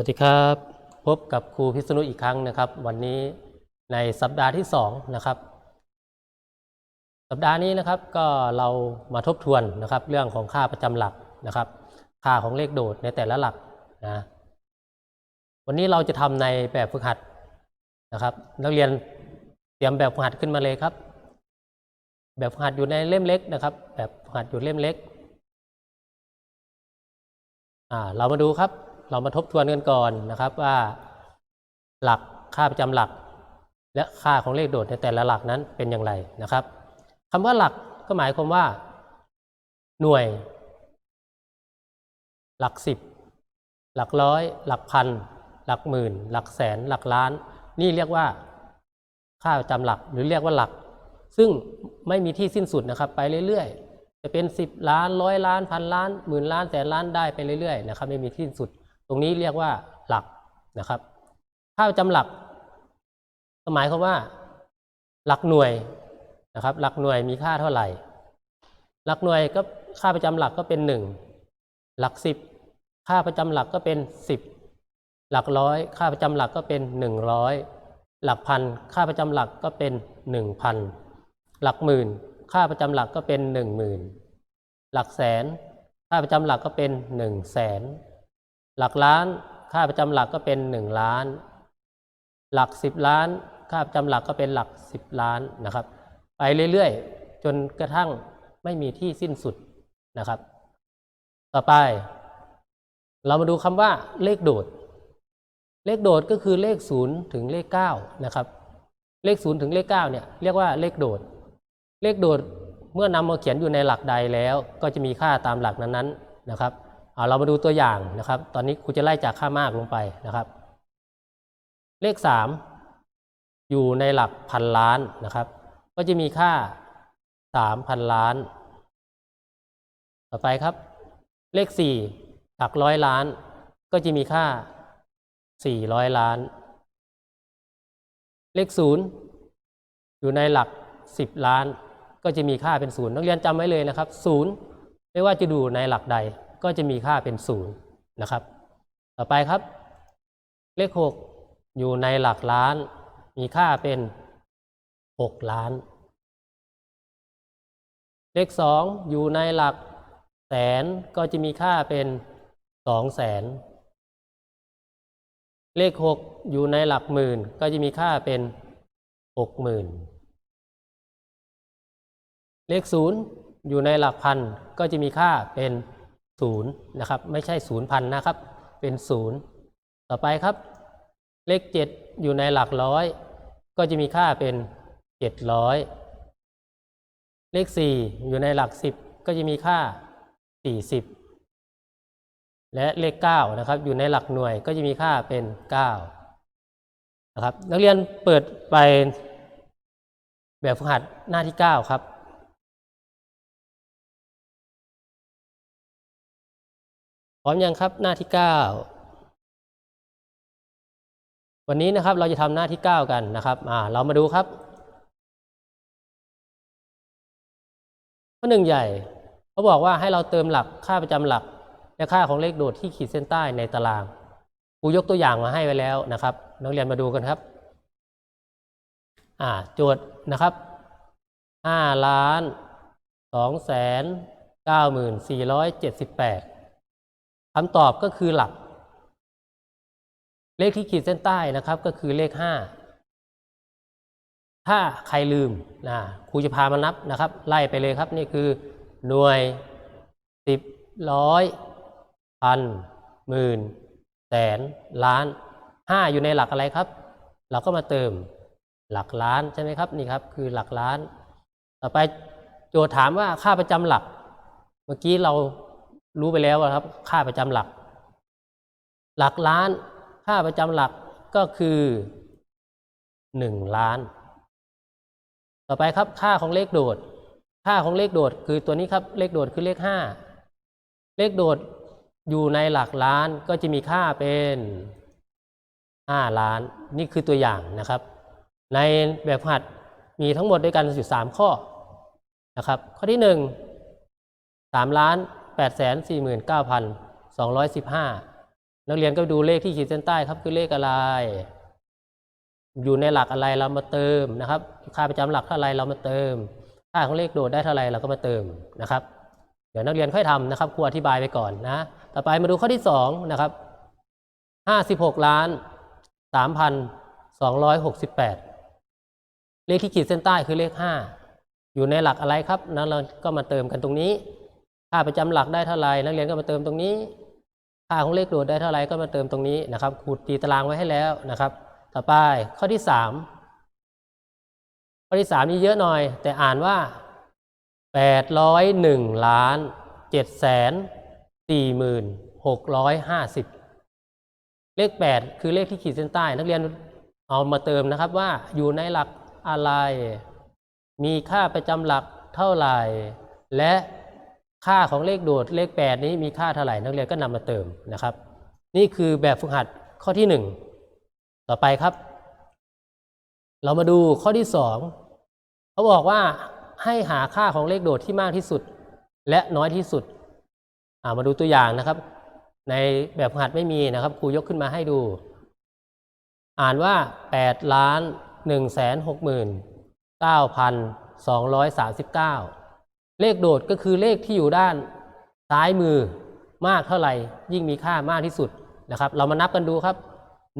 สวัสดีครับ พบกับครูพิษณุอีกครั้งนะครับ วันนี้ในสัปดาห์ที่2นะครับ สัปดาห์นี้นะครับก็เรามาทบทวนนะครับเรื่องของค่าประจำหลักนะครับ ค่าของเลขโดดในแต่ละหลักนะวันนี้เราจะทำในแบบฝึกหัดนะครับ นักเรียนเตรียมแบบฝึกหัดขึ้นมาเลยครับ แบบฝึกหัดอยู่ในเล่มเล็กนะครับ แบบฝึกหัดอยู่เล่มเล็กอ่าเรามาดูครับ เรามาทบทวนกันก่อนนะครับว่าหลักค่าประจำหลัก และค่าของเลขโดดในแต่ละหลักนั้นเป็นอย่างไรนะครับคำว่าหลักก็หมายความว่า หน่วย หลักสิบหลักร้อย หลักพัน หลักหมื่น หลักแสน หลักล้าน นี่เรียกว่าค่าประจำหลักหรือเรียกว่าหลัก ซึ่งไม่มีที่สิ้นสุดนะครับ ไปเรื่อยๆ จะเป็น 10 ล้านร้อยล้านพันล้านหมื่นล้านแสนล้านได้ไปเรื่อยๆนะครับไม่มีที่สิ้นสุด ตรงนี้เรียกว่าหลักนะครับค่าประจำหลักหมายความว่า หลักหน่วยนะครับ หลักหน่วยมีค่าเท่าไหร่ หลักหน่วยก็ค่าประจำหลักก็เป็นหนึ่งหลักสิบค่าประจำหลักก็เป็นสิบหลักร้อยค่าประจำหลักก็เป็นหนึ่งร้อยหลักพันค่าประจำหลักก็เป็นหนึ่งพันหลักหมื่น ค่าประจำหลักก็เป็นหนึ่งหมื่นหลักแสน ค่าประจำหลักก็เป็นหนึ่งแสน หลักล้านค่าประจำหลักก็เป็นหนึ่งล้าน หลักสิบล้าน ค่าประจำหลักก็เป็นหลักสิบล้านนะครับ ไปเรื่อยๆ จนกระทั่งไม่มีที่สิ้นสุดนะครับ ต่อไป เรามาดูคำว่าเลขโดด เลขโดดก็คือเลขศูนย์ถึงเลขเก้านะครับ เลขศูนย์ถึงเลขเก้าเนี่ยเรียกว่าเลขโดด เลขโดดเมื่อนำมาเขียนอยู่ในหลักใดแล้ว ก็จะมีค่าตามหลักนั้นๆนะครับ เรามาดูตัวอย่างนะครับ ตอนนี้ครูจะไล่จากค่ามากลงไปนะครับ เลขสามอยู่ในหลักพันล้านนะครับ ก็จะมีค่าสามพันล้าน ต่อไปครับ เลขสี่หลักร้อยล้าน ก็จะมีค่าสี่ร้อยล้าน เลขศูนย์อยู่ในหลักสิบล้าน ก็จะมีค่าเป็นศูนย์นักเรียนจำไว้เลยนะครับศูนย์ไม่ว่าจะดูในหลักใด ก็จะมีค่าเป็นศูนย์นะครับ ต่อไปครับ เลขหกอยู่ในหลักล้าน มีค่าเป็นหกล้าน เลขสองอยู่ในหลักแสนก็จะมีค่าเป็นสองแสน เลขหกอยู่ในหลักหมื่นก็จะมีค่าเป็นหกหมื่น เลขศูนย์อยู่ในหลักพันก็จะมีค่าเป็น ศูนย์นะครับ ไม่ใช่ศูนย์พันนะครับ เป็นศูนย์ต่อไปครับ เลขเจ็ดอยู่ในหลักร้อย ก็จะมีค่าเป็นเจ็ดร้อยเลขสี่อยู่ในหลักสิบก็จะมีค่าสี่สิบและเลขเก้านะครับ อยู่ในหลักหน่วยก็จะมีค่าเป็นเก้านะครับ นักเรียนเปิดไปแบบฝึกหัดหน้าที่เก้าครับ พร้อมยังครับหน้าที่เก้าวันนี้นะครับเราจะทำหน้าที่เก้ากันนะครับอ่าเรามาดูครับ ข้อหนึ่งใหญ่เขาบอกว่าให้เราเติมหลักค่าประจำหลัก และค่าของเลขโดดที่ขีดเส้นใต้ในตารางครูยกตัวอย่างมาให้ไว้แล้วนะครับ นักเรียนมาดูกันครับอ่าโจทย์นะครับห้าล้านสองแสนเก้าหมื่นสี่ร้อยเจ็ดสิบแปด คำตอบก็คือหลัก เลขที่ขีดเส้นใต้นะครับ ก็คือเลขห้าถ้าใครลืมนะครูจะพามานับนะครับ ไล่ไปเลยครับนี่คือ หน่วยสิบร้อยพันหมื่นแสนล้านห้าอยู่ในหลักอะไรครับ เราก็มาเติมหลักล้านใช่ไหมครับนี่ครับ คือหลักล้าน ต่อไปโจทย์ถามว่าค่าประจำหลัก เมื่อกี้เรา รู้ไปแล้วครับ ค่าประจำหลัก หลักล้าน ค่าประจำหลักก็คือหนึ่งล้าน ต่อไปครับค่าของเลขโดด ค่าของเลขโดดคือตัวนี้ครับ เลขโดดคือเลขห้าเลขโดดอยู่ในหลักล้านก็จะมีค่าเป็นห้าล้าน นี่คือตัวอย่างนะครับ ในแบบหัดมีทั้งหมดด้วยกันอยู่สามข้อนะครับ ข้อที่หนึ่งสามล้าน แปดแสนสี่หมื่นเก้าพันสองร้อยสิบห้านักเรียนก็ดูเลขที่ขีดเส้นใต้ครับคือเลขอะไร อยู่ในหลักอะไรเรามาเติมนะครับ ค่าประจำหลักเท่าไรเรามาเติม ค่าของเลขโดดได้เท่าไรเราก็มาเติมนะครับ เดี๋ยวนักเรียนค่อยทำนะครับครูอธิบายไปก่อนนะ ต่อไปมาดูข้อที่สองนะครับห้าสิบหกล้านสามพันสองร้อยหกสิบแปดเลขที่ขีดเส้นใต้คือเลขห้าอยู่ในหลักอะไรครับนั้นเราก็มาเติมกันตรงนี้ ค่าประจำหลักได้เท่าไรนักเรียนก็มาเติมตรงนี้ ค่าของเลขโดดได้เท่าไรก็มาเติมตรงนี้นะครับครูตีตารางไว้ให้แล้วนะครับ ต่อไปข้อที่สามข้อที่สามนี่เยอะหน่อย แต่อ่านว่าแปดร้อยหนึ่งล้านเจ็ดแสนสี่หมื่นหกร้อยห้าสิบเลขแปดคือเลขที่ขีดเส้นใต้ นักเรียนเอามาเติมนะครับว่าอยู่ในหลักอะไร มีค่าประจำหลักเท่าไหร่ และ ค่าของเลขโดดเลขแปดนี้มีค่าเท่าไหร่นักเรียนก็นำมาเติมนะครับ นี่คือแบบฝึกหัดข้อที่หนึ่งต่อไปครับ เรามาดูข้อที่สองเขาบอกว่าให้หาค่าของเลขโดดที่มากที่สุด และน้อยที่สุดามาดูตัวอย่างนะครับ ในแบบฝึกหัดไม่มีนะครับครูยกขึ้นมาให้ดู อ่านว่า8ล้าน1แสน6หมื่น9พัน239 เลขโดดก็คือเลขที่อยู่ด้านซ้ายมือมากเท่าไหร่ ยิ่งมีค่ามากที่สุดนะครับ เรามานับกันดูครับ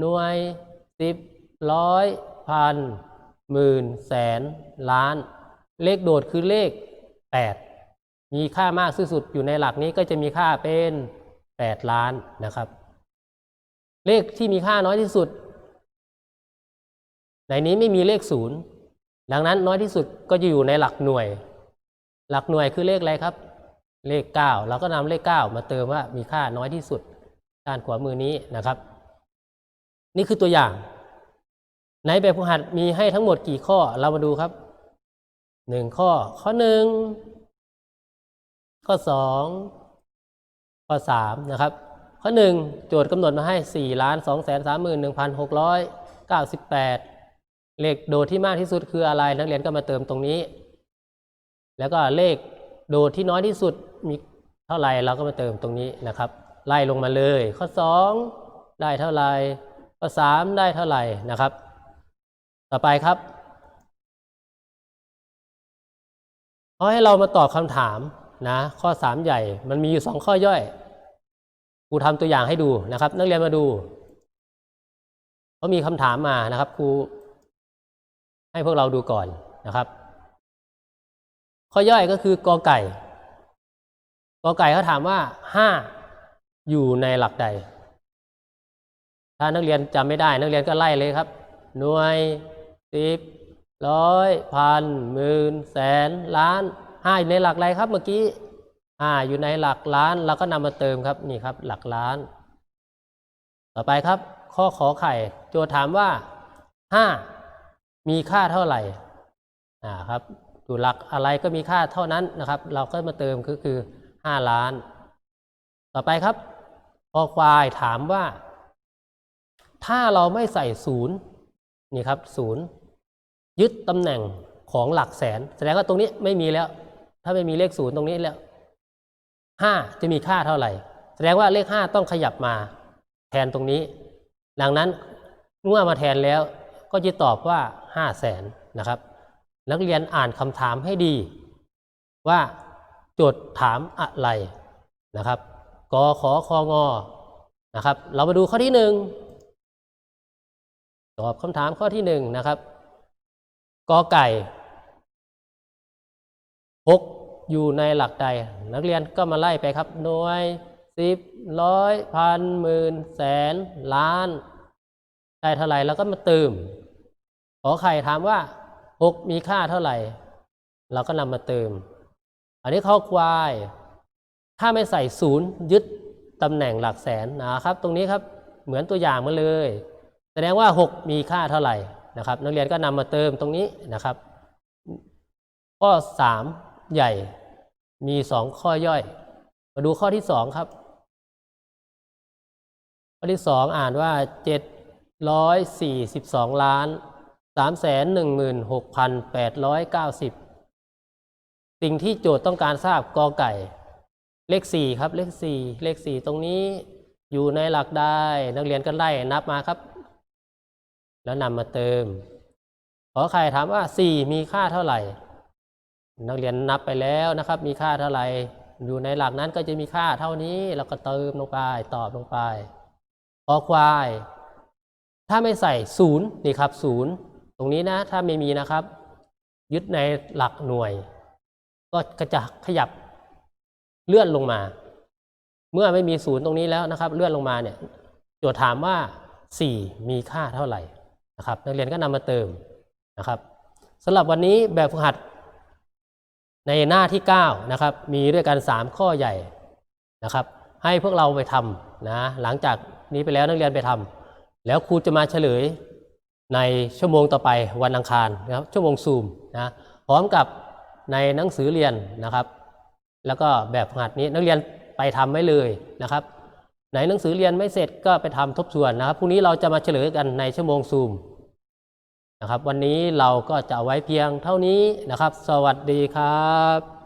หน่วยสิบร้อยพันหมื่นแสนล้าน เลขโดดคือเลข 8 มีค่ามากที่สุดอยู่ในหลักนี้ก็จะมีค่าเป็น 8 ล้านนะครับ เลขที่มีค่าน้อยที่สุด ในนี้ไม่มีเลขศูนย์ดังนั้นน้อยที่สุดก็จะอยู่ในหลักหน่วย หลักหน่วยคือเลขอะไรครับ เลข 9 เราก็นำเลข 9 มาเติมว่ามีค่าน้อยที่สุดด้านขวามือนี้นะครับ นี่คือตัวอย่างในแบบฝึกหัดมีให้ทั้งหมดกี่ข้อเรามาดูครับหนึ่งข้อ ข้อหนึ่งข้อสองข้อสามนะครับ ข้อหนึ่งโจทย์กำหนดมาให้สี่ล้านสองแสนสามหมื่นหนึ่งพันหกร้อยเก้าสิบแปดเลขโดดที่มากที่สุดคืออะไรนักเรียนก็มาเติมตรงนี้ แล้วก็เลขโดดที่น้อยที่สุดมีเท่าไหร่เราก็มาเติมตรงนี้นะครับ ไล่ลงมาเลย ข้อสองได้เท่าไหร่ข้อสามได้เท่าไหร่นะครับ ต่อไปครับเขาให้เรามาตอบคำถามนะข้อสามใหญ่มันมีอยู่สองข้อย่อยครูทำตัวอย่างให้ดูนะครับ นักเรียนมาดูเขามีคำถามมานะครับครูให้พวกเราดูก่อนนะครับ ข้อย่อยก็คือกอไก่กอไก่เขาถามว่าห้าอยู่ในหลักใด ถ้านักเรียนจำไม่ได้ นักเรียนก็ไล่เลยครับ หน่วยสิบร้อยพันหมื่นแสนล้านห้าอยู่ในหลักอะไรครับเมื่อกี้ห้าอยู่ในหลักล้านเราก็นำมาเติมครับนี่ครับ หลักล้าน ต่อไปครับ ข้อขอไข่ โจทย์ถามว่าห้ามีค่าเท่าไหร่อ่าครับ อยู่หลักอะไรก็มีค่าเท่านั้นนะครับ เราก็มาเติมก็คือห้าล้าน ต่อไปครับคอควายถามว่า ถ้าเราไม่ใส่ศูนย์นี่ครับศูนย์ยึดตำแหน่งของหลักแสน แสดงว่าตรงนี้ไม่มีแล้ว ถ้าไม่มีเลขศูนย์ตรงนี้แล้วห้าจะมีค่าเท่าไหร่ แสดงว่าเลขห้าต้องขยับมา แทนตรงนี้ ดังนั้นเมื่อมาแทนแล้วก็จะตอบว่าห้าแสนนะครับ นักเรียนอ่านคำถามให้ดี ว่าโจทย์ถามอะไรนะครับกขอคองอนะครับ เรามาดูข้อที่หนึ่งตอบคำถามข้อที่หนึ่งนะครับกอไก่หกอยู่ในหลักใด นักเรียนก็มาไล่ไปครับหน่วยสิบร้อยพันหมื่นแสนล้านได้เท่าไหร่แล้วก็มาเติมขอไข่ถามว่า หกมีค่าเท่าไหร่ เราก็นำมาเติม อันนี้ข้อควาย ถ้าไม่ใส่ศูนย์ยึดตำแหน่งหลักแสนนะครับ ตรงนี้ครับเหมือนตัวอย่างมาเลย แสดงว่า 6 มีค่าเท่าไหร่นะครับ นักเรียนก็นำมาเติมตรงนี้นะครับ ข้อ 3 ใหญ่มี 2 ข้อย่อย มาดูข้อที่ 2 ครับ ข้อที่ 2 อ่านว่า 742 ล้าน 316,890สิ่งที่โจทย์ต้องการทราบกอไก่ เลข4ครับ เลข4เลข4ตรงนี้อยู่ในหลักใดนักเรียนก็ไล่นับมาครับ แล้วนำมาเติม ขอใครถามว่า4มีค่าเท่าไหร่ นักเรียนนับไปแล้วนะครับ มีค่าเท่าไหร่ อยู่ในหลักนั้นก็จะมีค่าเท่านี้เราก็เติมลงไปตอบลงไปขอควาย ถ้าไม่ใส่ศูนย์นี่ครับศูนย์ ตรงนี้นะถ้าไม่มีนะครับ ยึดในหลักหน่วย ก็ก็จะขยับเลื่อนลงมา เมื่อไม่มีศูนย์ตรงนี้แล้วนะครับ เลื่อนลงมาเนี่ยโจทย์ถามว่า 4 มีค่าเท่าไหร่นะครับ นักเรียนก็นำมาเติมนะครับสำหรับวันนี้แบบฝึกหัดในหน้าที่ 9 นะครับ มีด้วยกัน 3 ข้อใหญ่นะครับ ให้พวกเราไปทำนะหลังจากนี้ไปแล้วนักเรียนไปทำแล้วครูจะมาเฉลย ในชั่วโมงต่อไปวันอังคารนะครับชั่วโมงซูมนะพร้อมกับในหนังสือเรียนนะครับ แล้วก็แบบหัดนี้นักเรียนไปทำไว้เลยนะครับไหนหนังสือเรียนไม่เสร็จก็ไปทำทบทวนนะครับพรุ่งนี้เราจะมาเฉลยกันในชั่วโมงซูมนะครับ วันนี้เราก็จะไว้เพียงเท่านี้นะครับ สวัสดีครับ